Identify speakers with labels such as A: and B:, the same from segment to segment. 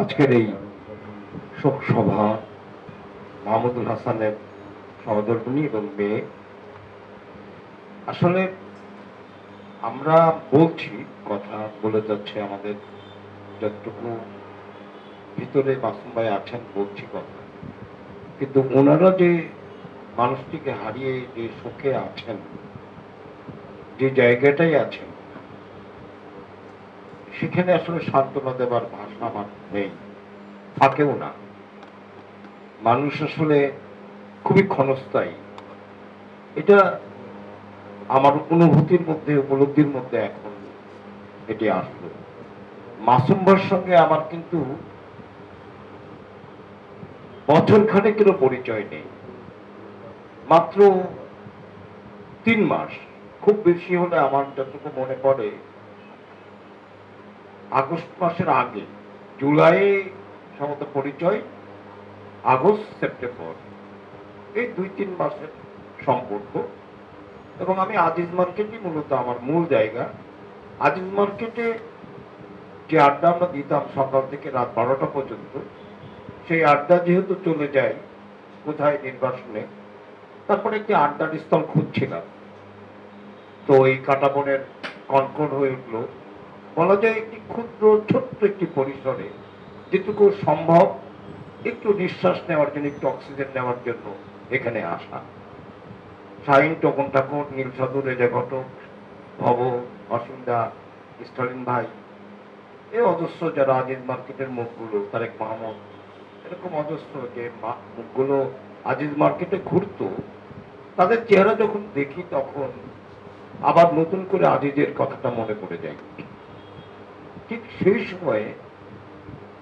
A: আজকের এই শোক সভা, মাহমুদুল হাসানের সহধর্মিনী এবং মেয়ে। আসলে আমরা বলছি, কথা বলে যাচ্ছে আমাদের যতটুকু ভিতরে মাসুম ভাই আছেন, বলছি কথা। কিন্তু ওনারা যে মানুষটিকে হারিয়ে যে শোকে আছেন, যে জায়গাটাই আছেন, সেখানে আসলে সান্ত্বনা দেবার আমার নেই। থাকেও না। মানুষ আসলে খুবই ক্ষণস্থায়ী। এটা আমার অনুভূতির মধ্যে, উপলব্ধির মধ্যে এখন এটি আসলো। মাসুম ভাইয়ের সঙ্গে আমার কিন্তু বছর খানেকেরও পরিচয় নেই। মাত্র তিন মাস। খুব বেশি হলে আমার যতটুকু মনে পড়ে, আগস্ট মাসের আগে জুলাই সম্ভবত পরিচয়, আগস্ট, সেপ্টেম্বর। এই দুই তিন মাসের সম্পর্ক। এবং আমি আজিজ মার্কেটই মূলত আমার মূল জায়গা। আজিজ মার্কেটে যে আড্ডা আমরা দিতাম সকাল থেকে রাত বারোটা পর্যন্ত, সেই আড্ডা যেহেতু চলে যায় কোথায় নির্বাসনে, তারপরে একটি আড্ডার স্থল খুঁজছিলাম। তো এই কাটাবনের কনকন হয়ে উঠল। বলা যায় একটি ক্ষুদ্র, ছোট্ট একটি পরিসরে যেটুকু সম্ভব, একটু নিঃশ্বাস নেওয়ার জন্য, একটু অক্সিজেন নেওয়ার জন্য এখানে আসা। শাহিন টকন ঠাকুর, নীল সাধু, রেজা ঘটক, ভব অসিন্দা স্টালিন ভাই, এ অজস্র যারা আজিজ মার্কেটের মুখগুলো তারেক মাহমুদ, এরকম অজস্র যে মুখগুলো আজিজ মার্কেটে ঘুরতো, তাদের চেহারা যখন দেখি তখন আবার নতুন করে আজিজের কথাটা মনে পড়ে যায়। ঠিক সেই সময়ে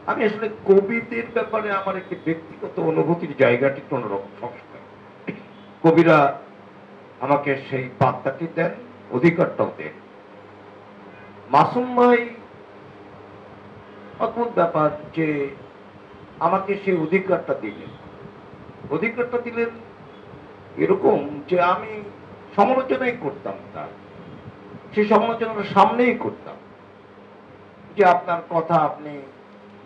A: আমি আসলে কবিদের ব্যাপারে আমার একটি ব্যক্তিগত অনুভূতির জায়গাটি একটু অন্যরকম। সবসময় কবিরা আমাকে সেই বার্তাটি দেন, অধিকারটাও দেন। মাসুম ভাই, অদ্ভুত ব্যাপার যে আমাকে সেই অধিকারটা দিলেন। অধিকারটা দিলেন এরকম যে আমি সমালোচনাই করতাম তার সেই সমালোচনাটা সামনেই করতাম যে আপনার কথা আপনি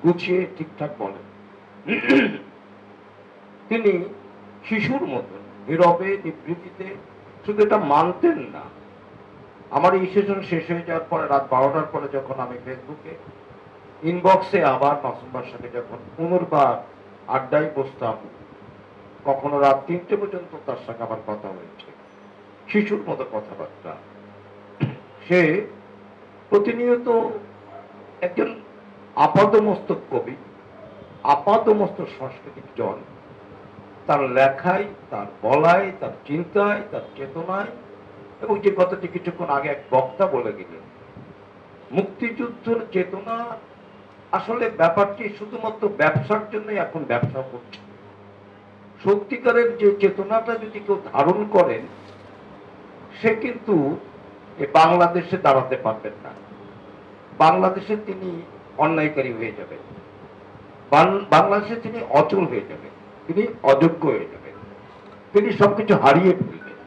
A: গুছিয়ে ঠিকঠাক বলেন। তিনি শিশুর মতন, নীরবে নিবৃত্তিতে শুধু এটা মানতেন না। আমার এই সেশন শেষ হয়ে যাওয়ার পরে রাত বারোটার পরে যখন আমি ফেসবুকে ইনবক্সে আবার মাসুম্বার সাথে যখন পুনর্বার আড্ডায় বসতাম, কখনো রাত তিনটে পর্যন্ত তার সঙ্গে আমার কথা হয়েছে। শিশুর মতো কথাবার্তা। সে প্রতিনিয়ত একজন আপাদমস্তক কবি, আপাদমস্তক সাংস্কৃতিক জন। তার লেখায়, তার বলায়, তার চিন্তায়, তার চেতনায় এবং যে কথাটি কিছুক্ষণ আগে এক বক্তা বলে গেলেন মুক্তিযুদ্ধের চেতনা আসলে ব্যাপারটি শুধুমাত্র ব্যবসার জন্যই এখন ব্যবসা করছে। সত্যিকারের যে চেতনাটা যদি কেউ ধারণ করেন, সে কিন্তু বাংলাদেশে দাঁড়াতে পারবেন না। বাংলাদেশে তিনি অন্যায়কারী হয়ে যাবেন বাংলাদেশে তিনি অচল হয়ে যাবেন তিনি অযোগ্য হয়ে যাবেন তিনি সবকিছু হারিয়ে ফেলবেন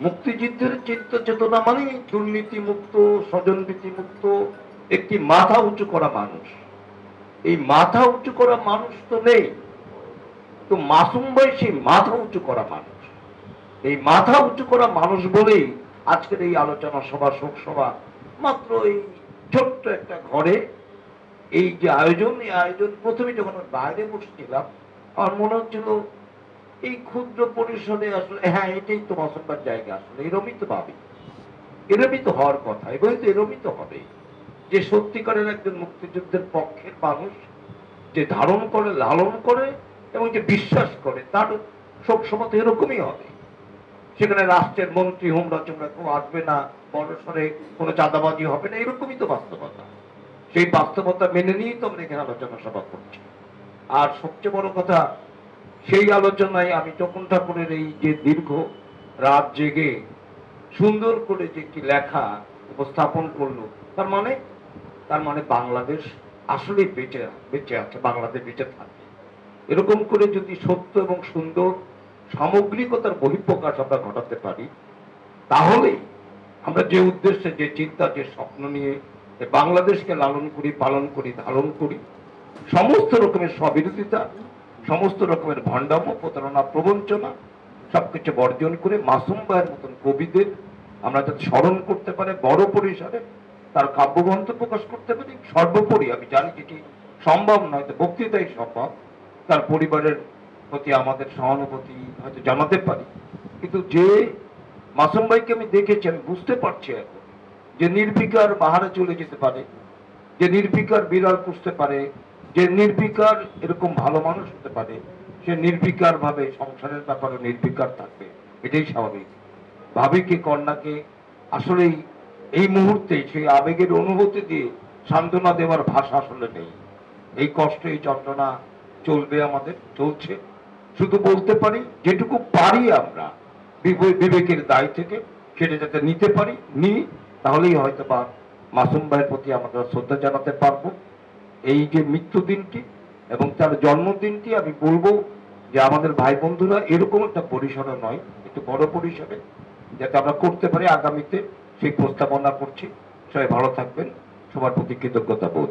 A: মুক্তিযুদ্ধের চিত্ত চেতনা মানে দুর্নীতি মুক্ত স্বজনভীতি মুক্ত একটি মাথা উঁচু করা মানুষ। এই মাথা উঁচু করা মানুষ তো নেই। তো মাসুম ভাই সেই মাথা উঁচু করা মানুষ। এই মাথা উঁচু করা মানুষ বলেই আজকের এই আলোচনা সভা, শোক সভা মাত্র এই ছোট্ট একটা ঘরে এই যে আয়োজন, এই আয়োজন প্রথমে যখন আমি বাইরে বসছিলাম, আমার মনে হচ্ছিল এই ক্ষুদ্র পরিসরে আসলে হ্যাঁ এটাই তো মাসুম্বার জায়গা আসলে, এরমই তো ভাবি। এরমই তো হওয়ার কথা এবং তো এরমই তো হবে। যে সত্যিকারের একজন মুক্তিযুদ্ধের পক্ষের মানুষ যে ধারণ করে, লালন করে এবং যে বিশ্বাস করে, তার সব সময় তো এরকমই হবে। সেখানে রাষ্ট্রের মন্ত্রী হোমরা চোমরা কেউ আসবে না বড়সরে কোনো চাঁদাবাজি হবে না, এরকমই তো বাস্তবতা। সেই বাস্তবতা মেনে নিয়েই তো আমরা এখানে আলোচনা সভা করছি। আর সবচেয়ে বড় কথা, সেই আলোচনায় আমি তখন ঠাকুরের এই যে দীর্ঘ রাত জেগে সুন্দর করে যে একটি লেখা উপস্থাপন করল, তার মানে তার মানে বাংলাদেশ আসলে বেঁচে বেঁচে আছে, বাংলাদেশ বেঁচে থাকে এরকম করে যদি সত্য এবং সুন্দর সামগ্রিকতার বহিঃপ্রকাশ আমরা ঘটাতে পারি, তাহলে আমরা যে উদ্দেশ্যে, যে চিন্তা, যে স্বপ্ন নিয়ে বাংলাদেশকে লালন করি, পালন করি, ধারণ করি, সমস্ত রকমের স্ববিরোধিতা, সমস্ত রকমের ভণ্ডামো, প্রতারণা, প্রবঞ্চনা, সবকিছু বর্জন করে মাসুম ভাইয়ের মতন কবিদের আমরা যাতে স্মরণ করতে পারে, বড় পরিসরে তার কাব্যগ্রন্থ প্রকাশ করতে পারি। সর্বোপরি আমি জানি যেটি সম্ভব নয় বক্তৃতাই সম্ভব। তার পরিবারের প্রতি আমাদের সহানুভূতি হয়তো জানাতে পারি। কিন্তু যে মাসুম ভাইকে আমি দেখেছি, আমি বুঝতে পারছি এখন যে নির্বিকার বাহারে চলে যেতে পারে, যে নির্বিকার বিড়াল পুষতে পারে, যে নির্বিকার এরকম ভালো মানুষ হতে পারে, সে নির্বিকার ভাবে সংসারের ব্যাপারে নির্বিকার থাকবে, এটাই স্বাভাবিক। ভাবিকে কন্যাকে, আসলেই এই মুহূর্তে সেই আবেগের অনুভূতি দিয়ে সান্ত্বনা দেওয়ার ভাষা আসলে নেই। এই কষ্ট এই যন্ত্রণা চলবে আমাদের, চলছে। শুধু বলতে পারি, যেটুকু পারি আমরা, বিবে- বিবেকের দায় থেকে, সেটা যাতে নিতে পারি, নিই, তাহলেই হয়তো বা মাসুম ভাইয়ের প্রতি আমরা শ্রদ্ধা জানাতে পারব। এই যে মৃত্যু দিনটি এবং তার জন্মদিনটি, আমি বলব যে আমাদের ভাই বন্ধুরা, এরকম একটা পরিসরে নয়, একটু বড় পরিসরে, যাতে আমরা করতে পারি। আগামীতে সেই প্রস্তাবনা করছি। সবাই ভালো থাকবেন। সবার প্রতি কৃতজ্ঞতা বোধ।